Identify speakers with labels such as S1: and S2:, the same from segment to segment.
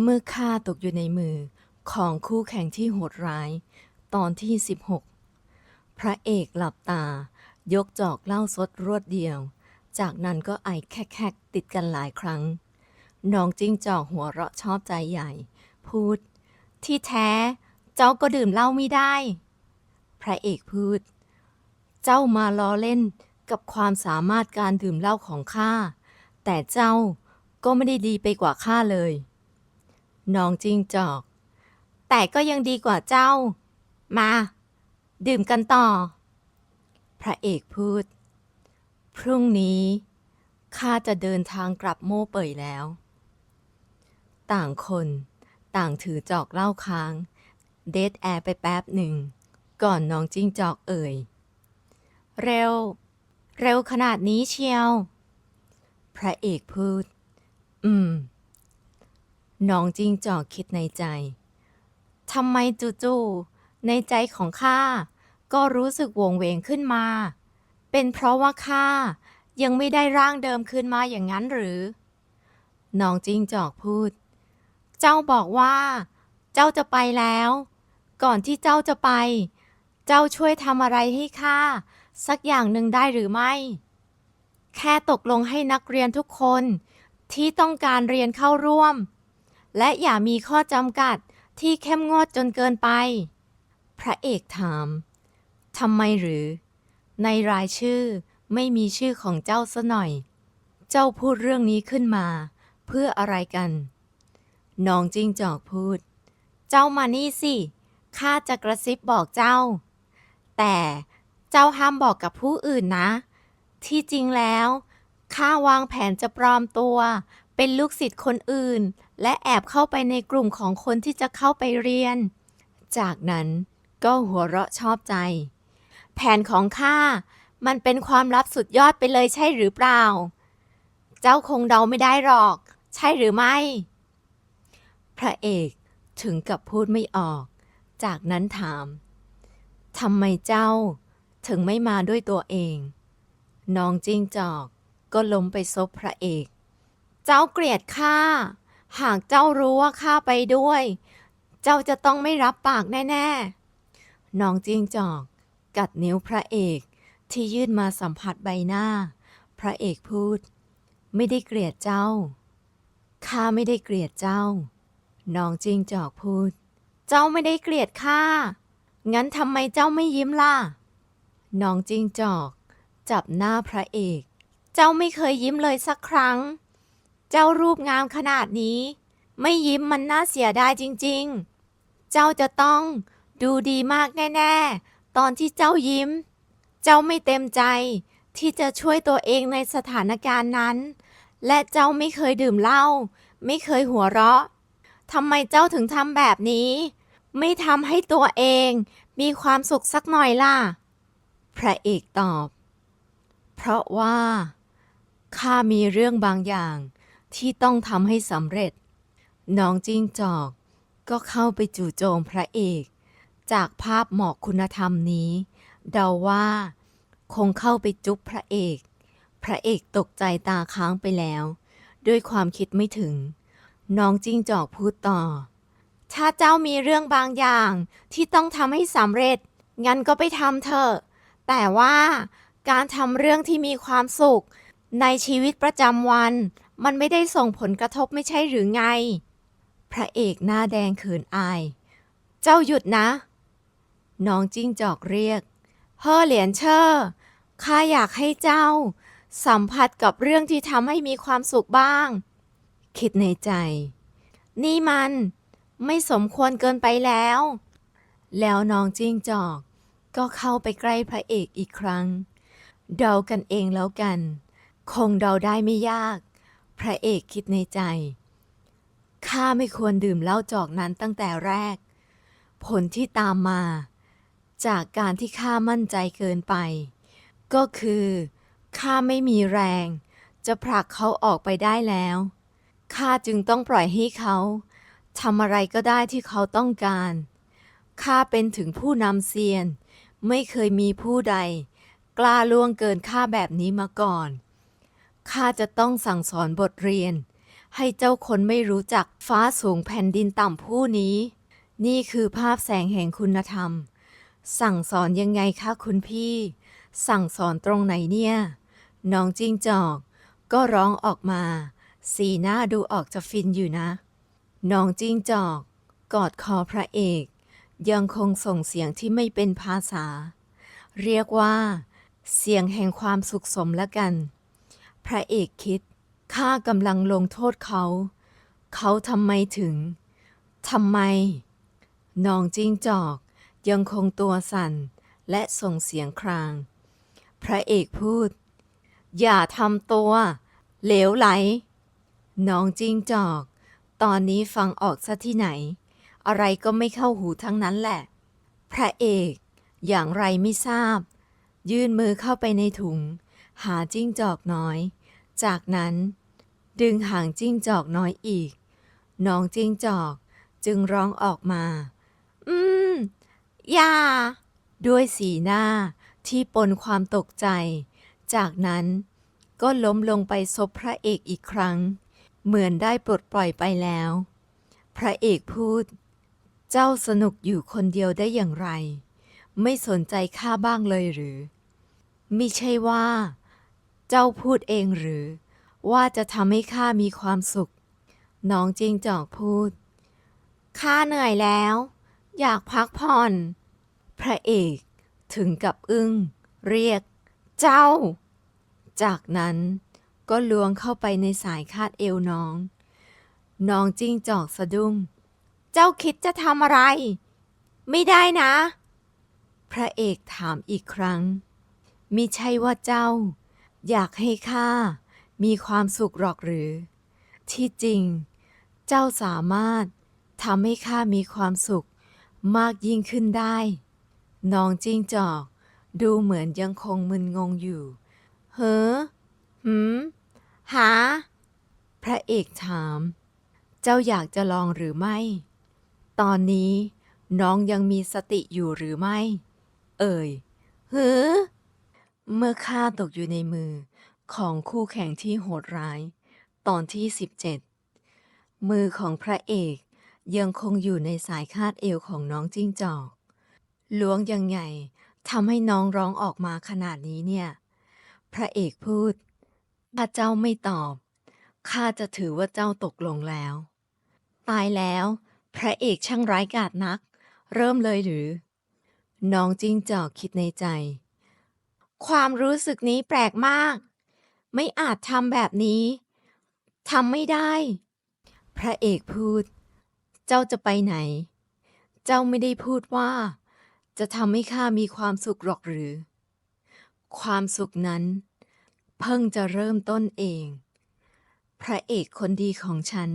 S1: เมื่อข้าตกอยู่ในมือของคู่แข่งที่โหดร้าย ตอนที่ 16 พระเอกหลับตา ยกจอกเหล้าสดรวดเดียว จากนั้นก็ไอแคกๆติดกันหลายครั้ง น้องจิ้งจอกหัวเราะชอบใจใหญ่ พูด ที่แท้ เจ้าก็ดื่มเหล้าไม่ได้ พระเอกพูด เจ้ามาล้อเล่นกับความสามารถการดื่มเหล้าของข้าแต่เจ้าก็ไม่ได้ดีไปกว่าข้าเลย น้องจิ้งจอก แต่ก็ยังดีกว่าเจ้า มา ดื่มกันต่อ พระเอกพูด พรุ่งนี้ข้าจะเดินทางกลับโม่เป่ยแล้ว ต่างคนต่างถือจอกเหล้าค้าง เดทแอร์ไปแป๊บหนึ่ง ก่อนน้องจิ้งจอกเอ่ย เร็ว เร็วขนาดนี้เชียว พระเอกพูด อืม น้องจิ้งจอกคิดในใจทำไมจู่ๆในใจของข้าก็รู้สึกหวงเวงขึ้นมา เป็นเพราะว่าข้ายังไม่ได้ร่างเดิมคืนมาอย่างนั้นหรือ น้องจิ้งจอกพูด เจ้าบอกว่า เจ้าจะไปแล้ว ก่อนที่เจ้าจะไป เจ้าช่วยทำอะไรให้ข้าสักอย่างหนึ่งได้หรือไม่ แค่ตกลงให้นักเรียนทุกคนที่ต้องการเรียนเข้าร่วม และอย่ามีข้อจำกัดที่เข้มงวดจนเกินไป พระเอกถาม ทำไมหรือ ในรายชื่อไม่มีชื่อของเจ้าซะหน่อย เจ้าพูดเรื่องนี้ขึ้นมา เพื่ออะไรกัน น้องจิงจอกพูด เจ้ามานี่สิ ข้าจะกระซิบบอกเจ้า แต่เจ้าห้ามบอกกับผู้อื่นนะ ที่จริงแล้ว ข้าวางแผนจะปลอมตัว เป็นลูกศิษย์คนอื่น และแอบเข้าไปในกลุ่มของคนที่จะเข้าไปเรียน จากนั้นก็หัวเราะชอบใจ แผนของข้ามันเป็นความลับสุดยอดไปเลยใช่หรือเปล่า เจ้าคงเดาไม่ได้หรอก ใช่หรือไม่ พระเอกถึงกับพูดไม่ออก จากนั้นถามทำไมเจ้าถึงไม่มาด้วยตัวเอง น้องจิ้งจอกก็ล้มไปซบพระเอก เจ้าเกลียดข้า หากเจ้ารู้ว่าข้าไปด้วย เจ้าจะต้องไม่รับปากแน่ๆ น้องจิงจอก กัดนิ้วพระเอกที่ยื่นมาสัมผัสใบหน้า พระเอกพูด ไม่ได้เกลียดเจ้า ข้าไม่ได้เกลียดเจ้า น้องจิงจอกพูด เจ้าไม่ได้เกลียดข้า งั้นทำไมเจ้าไม่ยิ้มล่ะ น้องจิงจอก จับหน้าพระเอก เจ้าไม่เคยยิ้มเลยสักครั้ง เจ้ารูปงามขนาดนี้ ไม่ยิ้มมันน่าเสียดายจริงๆ เจ้าจะต้องดูดีมากแน่ๆ ตอนที่เจ้ายิ้ม เจ้าไม่เต็มใจที่จะช่วยตัวเองในสถานการณ์นั้น และเจ้าไม่เคยดื่มเหล้า ไม่เคยหัวเราะทำไมเจ้าถึงทำแบบนี้ ไม่ทำให้ตัวเองมีความสุขสักหน่อยล่ะ พระเอกตอบ เพราะว่าข้ามีเรื่องบางอย่าง ที่ต้องทำให้สำเร็จ น้องจิ้งจอก ก็เข้าไปจู่โจมพระเอก จากภาพหมอกคุณธรรมนี้ เดาว่า คงเข้าไปจุ๊บพระเอก พระเอกตกใจตาค้างไปแล้ว ด้วยความคิดไม่ถึง น้องจิ้งจอกพูดต่อ ถ้าเจ้ามีเรื่องบางอย่างที่ต้องทำให้สำเร็จ งั้นก็ไปทำเถอะ แต่ว่าการทำเรื่องที่มีความสุขในชีวิตประจำวัน มันไม่ได้ส่งผลกระทบไม่ใช่หรือไง พระเอกหน้าแดงเขินอาย เจ้าหยุดนะ น้องจิ้งจอกเรียก เฮ่อเหรียญเชอร์ข้าอยากให้เจ้า สัมผัสกับเรื่องที่ทำให้มีความสุขบ้าง คิดในใจ นี่มัน ไม่สมควรเกินไปแล้ว แล้วน้องจิ้งจอก ก็เข้าไปใกล้พระเอกอีกครั้ง เดากันเองแล้วกัน คงเดาได้ไม่ยาก พระเอกคิดในใจ ข้าไม่ควรดื่มเหล้าจอกนั้นตั้งแต่แรก ผลที่ตามมา จากการที่ข้ามั่นใจเกินไป ก็คือข้าไม่มีแรง จะผลักเขาออกไปได้แล้ว ข้าจึงต้องปล่อยให้เขาทำอะไรก็ได้ที่เขาต้องการ ข้าเป็นถึงผู้นำเซียน ไม่เคยมีผู้ใด กล้าล่วงเกินข้าแบบนี้มาก่อน ข้าจะต้องสั่งสอนบทเรียน ให้เจ้าคนไม่รู้จักฟ้าสูงแผ่นดินต่ำผู้นี้ นี่คือภาพแสงแห่งคุณธรรม สั่งสอนยังไงคะคุณพี่ สั่งสอนตรงไหนเนี่ยน้องจิ้งจอก ก็ร้องออกมา สีหน้าดูออกจะฟินอยู่นะ น้องจิ้งจอก กอดคอพระเอก ยังคงส่งเสียงที่ไม่เป็นภาษา เรียกว่า เสียงแห่งความสุขสมละกัน พระเอกคิด ข้ากำลังลงโทษเขา เขาทำไมถึง ทำไม น้องจิ้งจอกยังคงตัวสั่นและส่งเสียงคราง พระเอกพูด อย่าทำตัว เหลวไหล น้องจิ้งจอก ตอนนี้ฟังออกซะที่ไหน อะไรก็ไม่เข้าหูทั้งนั้นแหละ พระเอก อย่างไรไม่ทราบ ยื่นมือเข้าไปในถุง หาจิ้งจอกน้อย จากนั้น ดึงหางจิ้งจอกน้อยอีก น้องจิ้งจอกจึงร้องออกมา อืม อย่า ด้วยสีหน้าที่ปนความตกใจ จากนั้นก็ล้มลงไปซบพระเอกอีกครั้ง เหมือนได้ปลดปล่อยไปแล้ว พระเอกพูด เจ้าสนุกอยู่คนเดียวได้อย่างไร ไม่สนใจข้าบ้างเลยหรือ มิใช่ว่า เจ้าพูดเองหรือ ว่าจะทำให้ข้ามีความสุข น้องจิงจอกพูด ข้าเหนื่อยแล้ว อยากพักผ่อน พระเอกถึงกับอึ้ง เรียก เจ้า จากนั้นก็ล้วงเข้าไปในสายคาดเอวน้อง น้องจิ้งจอกสะดุ้ง เจ้าคิดจะทำอะไร ไม่ได้นะ พระเอกถามอีกครั้งมิใช่ว่าเจ้า อยากให้ข้ามีความสุขหรอกหรือ ที่จริง เจ้าสามารถทำให้ข้ามีความสุขมากยิ่งขึ้นได้ น้องจิ้งจอก ดูเหมือนยังคงมึนงงอยู่ เฮ้อหืม หา พระเอกถาม เจ้าอยากจะลองหรือไม่ ตอนนี้น้องยังมีสติอยู่หรือไม่ เอ่ยเฮ้อ เมื่อข้าตกอยู่ในมือของคู่แข่งที่โหดร้าย ตอนที่ 17 มือของพระเอกยังคงอยู่ในสายคาดเอวของน้องจิ้งจอกล้วงยังไงทำให้น้องร้องออกมาขนาดนี้เนี่ย พระเอกพูด ถ้าเจ้าไม่ตอบ ข้าจะถือว่าเจ้าตกลงแล้ว ตายแล้ว พระเอกช่างร้ายกาจนัก เริ่มเลยหรือ น้องจิ้งจอกคิดในใจ ความรู้สึกนี้แปลกมาก ไม่อาจทำแบบนี้ทำไม่ได้ พระเอกพูด เจ้าจะไปไหน เจ้าไม่ได้พูดว่า จะทำให้ข้ามีความสุขหรอกหรือ ความสุขนั้น เพิ่งจะเริ่มต้นเอง พระเอกคนดีของฉัน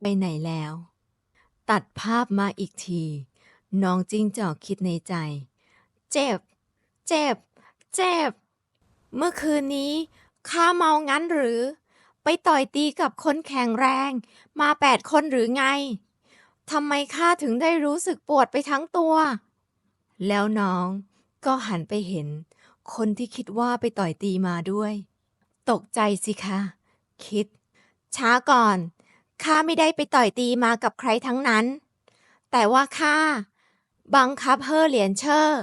S1: ไปไหนแล้ว ตัดภาพมาอีกที น้องจิ้งจอกคิดในใจ เจ็บ เจ็บ เจ็บ เมื่อคืนนี้ข้าเมางั้นหรือ ไปต่อยตีกับคนแข็งแรง มาแปดคนหรือไงทำไมข้าถึงได้รู้สึกปวดไปทั้งตัว แล้วน้องก็หันไปเห็น คนที่คิดว่าไปต่อยตีมาด้วย ตกใจสิคะ คิด ช้าก่อนข้าไม่ได้ไปต่อยตีมากับใครทั้งนั้น แต่ว่าข้าบังคับเฮอเหลียนเชอร์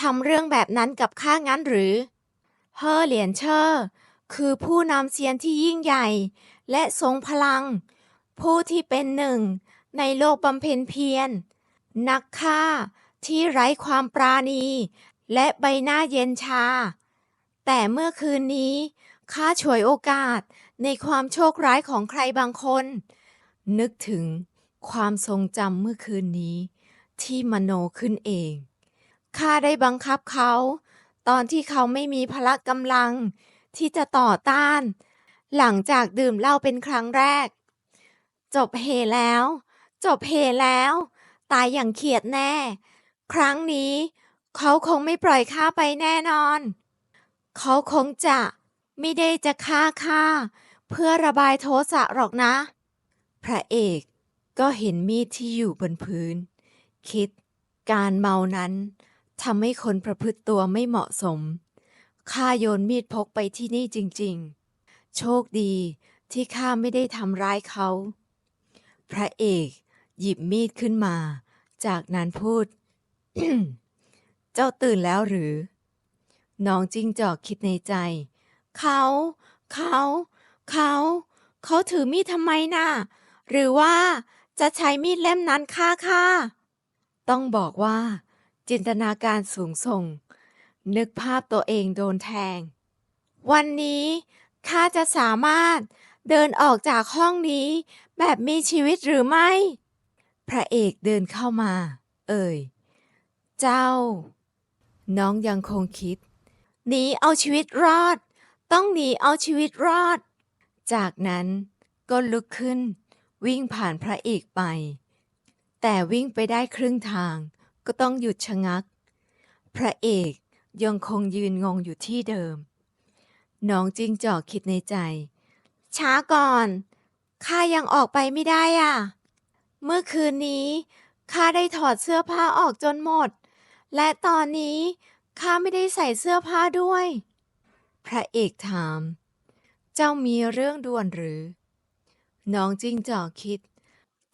S1: ทำเรื่องแบบนั้นกับข้างั้นหรือ เฮอเหลียนเชอร์คือผู้นำเซียนที่ยิ่งใหญ่ และทรงพลัง ผู้ที่เป็นหนึ่ง ในโลกบำเพ็ญเพียร นักฆ่าที่ไร้ความปราณี และใบหน้าเย็นชา แต่เมื่อคืนนี้ข้าฉวยโอกาสในความโชคร้ายของใครบางคน นึกถึงความทรงจำเมื่อคืนนี้ ที่มโนขึ้นเอง ข้าได้บังคับเขา ตอนที่เขาไม่มีพละกำลัง ที่จะต่อต้าน หลังจากดื่มเหล้าเป็นครั้งแรก จบเหแล้ว จบเหแล้ว ตายอย่างเขียดแน่ ครั้งนี้ เขาคงไม่ปล่อยข้าไปแน่นอน เขาคงจะไม่ได้จะฆ่าข้าเพื่อระบายโทสะหรอกนะ พระเอกก็เห็นมีดที่อยู่บนพื้น คิดการเมานั้น ทำให้คนประพฤติตัวไม่เหมาะสม ข้าโยนมีดพกไปที่นี่จริงๆ โชคดีที่ข้าไม่ได้ทำร้ายเขา พระเอกหยิบมีดขึ้นมา จากนั้นพูด เจ้าตื่นแล้วหรือ น้องจิ้งจอกคิดในใจ เขา เขา เขา เขาถือมีดทำไมน่ะ หรือว่าจะใช้มีดเล่มนั้นฆ่าข้าต้องบอกว่า จินตนาการสูงส่ง นึกภาพตัวเองโดนแทง วันนี้ข้าจะสามารถเดินออกจากห้องนี้แบบมีชีวิตหรือไม่ พระเอกเดินเข้ามา เอ่ย เจ้า น้องยังคงคิด หนีเอาชีวิตรอด ต้องหนีเอาชีวิตรอด จากนั้นก็ลุกขึ้น วิ่งผ่านพระเอกไป แต่วิ่งไปได้ครึ่งทาง ก็ต้องหยุดชะงัก พระเอกยังคงยืนงงอยู่ที่เดิม น้องจิงจอกคิดในใจ ช้าก่อน ข้ายังออกไปไม่ได้อะ เมื่อคืนนี้ ข้าได้ถอดเสื้อผ้าออกจนหมด และตอนนี้ ข้าไม่ได้ใส่เสื้อผ้าด้วย พระเอกถาม เจ้ามีเรื่องด่วนหรือ น้องจิงจอกคิด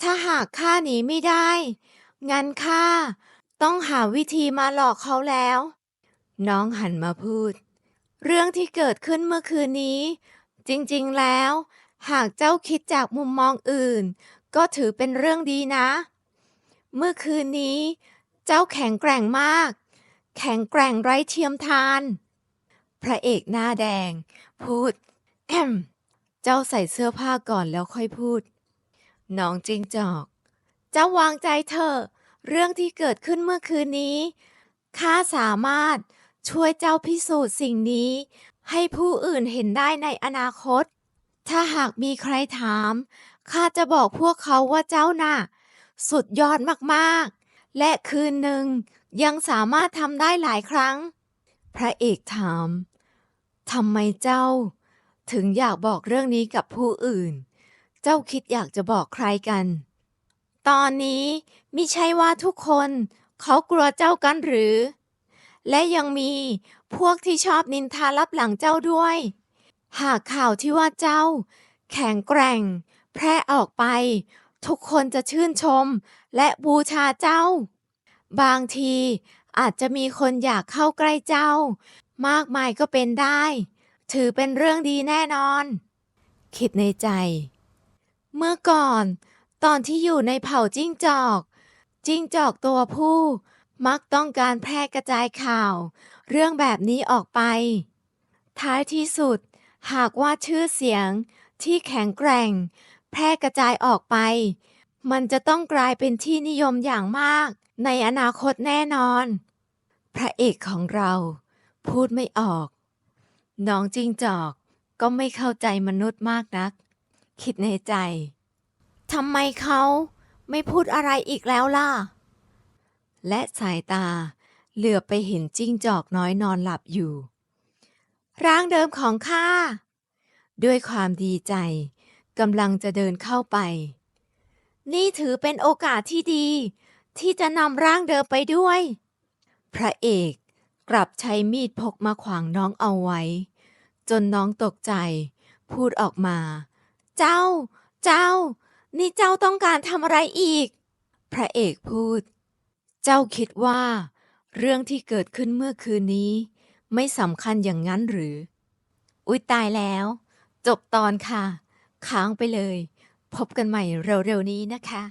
S1: ถ้าหากข้าหนีไม่ได้ งั้นข้า ต้องหาวิธีมาหลอกเขาแล้ว น้องหันมาพูด เรื่องที่เกิดขึ้นเมื่อคืนนี้ จริงๆแล้ว หากเจ้าคิดจากมุมมองอื่น ก็ถือเป็นเรื่องดีนะ เมื่อคืนนี้ เจ้าแข็งแกร่งมาก แข็งแกร่งไร้เทียมทาน พระเอกหน้าแดง พูดแอมเจ้าใส่เสื้อผ้าก่อนแล้วค่อยพูด น้องจิงจอก เจ้าวางใจเถอะ เรื่องที่เกิดขึ้นเมื่อคืนนี้ ข้าสามารถช่วยเจ้าพิสูจน์สิ่งนี้ ให้ผู้อื่นเห็นได้ในอนาคต ถ้าหากมีใครถาม ข้าจะบอกพวกเขาว่าเจ้าน่ะ สุดยอดมากๆ และคืนหนึ่งยังสามารถทำได้หลายครั้ง พระเอกถามทำไมเจ้า ถึงอยากบอกเรื่องนี้กับผู้อื่น เจ้าคิดอยากจะบอกใครกัน ตอนนี้มิใช่ว่าทุกคนเขากลัวเจ้ากันหรือ และยังมีพวกที่ชอบนินทารับหลังเจ้าด้วย หากข่าวที่ว่าเจ้า แข็งแกร่ง แพร่ออกไป ทุกคนจะชื่นชม และบูชาเจ้า บางทีอาจจะมีคนอยากเข้าใกล้เจ้า มากมายก็เป็นได้ ถือเป็นเรื่องดีแน่นอน คิดในใจ เมื่อก่อน ตอนที่อยู่ในเผ่าจิ้งจอก จิ้งจอกตัวผู้ มักต้องการแพร่กระจายข่าว เรื่องแบบนี้ออกไป ท้ายที่สุด หากว่าชื่อเสียงที่แข็งแกร่ง แพร่กระจายออกไป มันจะต้องกลายเป็นที่นิยมอย่างมาก ในอนาคตแน่นอน พระเอกของเรา พูดไม่ออก น้องจิ้งจอกก็ไม่เข้าใจมนุษย์มากนัก คิดในใจ ทำไมเขาไม่พูดอะไรอีกแล้วล่ะ และสายตาเหลือบไปเห็นจิ้งจอกน้อยนอนหลับอยู่ ร่างเดิมของข้า ด้วยความดีใจกำลังจะเดินเข้าไป นี่ถือเป็นโอกาสที่ดี ที่จะนำร่างเดิมไปด้วย พระเอกกลับใช้มีดพกมาขวางน้องเอาไว้ จนน้องตกใจ พูดออกมา เจ้า เจ้า นี่เจ้าต้องการทำอะไรอีก พระเอกพูด เจ้าคิดว่า เรื่องที่เกิดขึ้นเมื่อคืนนี้ ไม่สำคัญอย่างนั้นหรือ อุ้ยตายแล้ว จบตอนค่ะ ค้างไปเลย พบกันใหม่เร็วๆนี้นะคะ